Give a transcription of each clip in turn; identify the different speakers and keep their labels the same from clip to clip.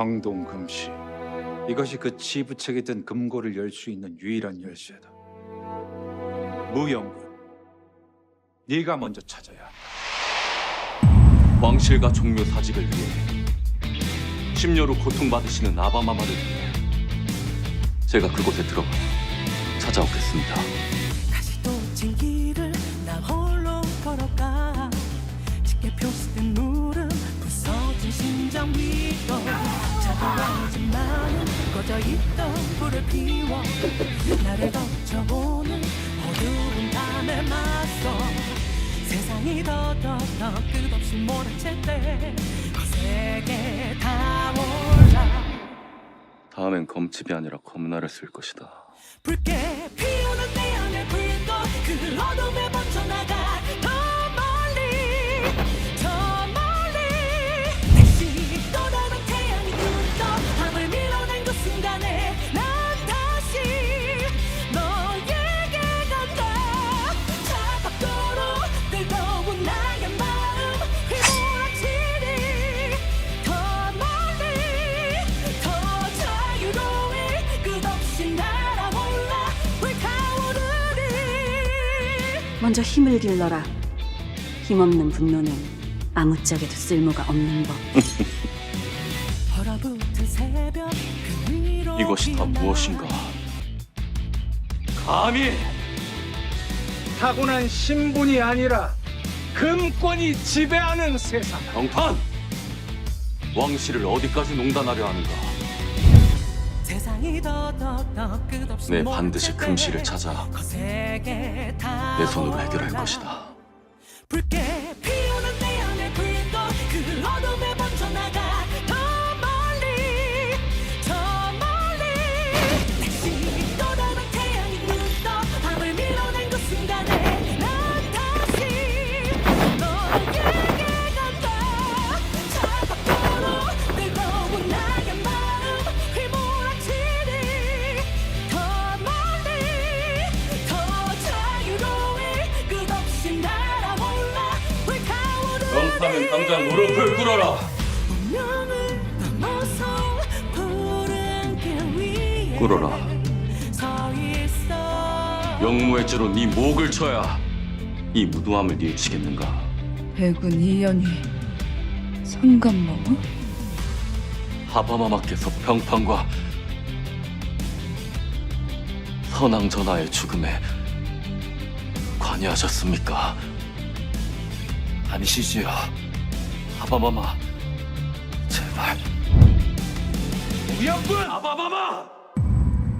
Speaker 1: 황동 금시. 이것이 그 치부책에 든 금고를 열 수 있는 유일한 열쇠다. 무영군, 네가 먼저 찾아야 한다.
Speaker 2: 왕실과 종묘 사직을 위해 심려로 고통받으시는 아바마마를 위해 제가 그곳에 들어가 찾아오겠습니다.
Speaker 3: 다시 또 진 길을 나 홀로 걸어가 짙게 표시된 물은 부서진 심장 위로 차가워지만은 꺼져 있던 불을 피워 나를 거쳐오는 어두운 밤에 맞서 세상이 더더더 끝없이 몰아칠 때 거세게 타올라
Speaker 2: 다음엔 검집이 아니라 검나를 쓸 것이다.
Speaker 3: 붉게 피
Speaker 4: 먼저 힘을 길러라. 힘없는 분노는 아무짝에도 쓸모가 없는 법.
Speaker 2: 이것이 다 무엇인가? 감히
Speaker 5: 타고난 신분이 아니라 금권이 지배하는 세상.
Speaker 2: 정판! 왕실을 어디까지 농단하려 하는가? 내 네, 반드시 금실을 찾아 내 손으로 해결할. 것이다. 당장 무릎을 꿇어라. 꿇어라. 영무의 죄로 네 목을 쳐야 이 무도함을 뉘우치겠는가?
Speaker 6: 배군 이연희 성감모
Speaker 2: 하바마마께서 평판과 선왕 전하의 죽음에 관여하셨습니까? 아니시지요, 하바마마. 제발.
Speaker 5: 우영군
Speaker 2: 하바마마!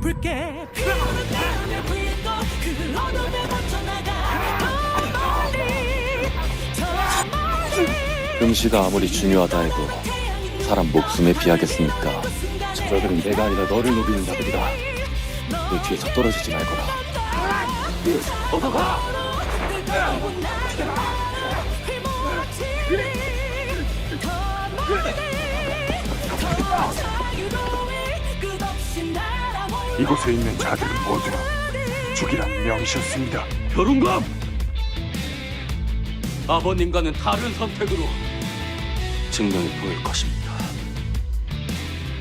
Speaker 3: 붉게 피어오른 태양의 불도 그 어둠에 번져나가 더 멀리 저 멀리
Speaker 2: 금시가 아무리 중요하다 해도 사람 목숨에 비하겠습니까? 저들은 내가 아니라 너를 노리는 자들이다. 내 뒤에서 떨어지지 말거라. 어서 가!
Speaker 5: 이곳에 있는 자들은 모두 죽이란 명이셨습니다.
Speaker 2: 벼룬감! 아버님과는 다른 선택으로 증명이 보일 것입니다.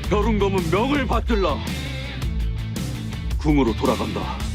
Speaker 2: 벼룬감은 명을 받들라. 궁으로 돌아간다.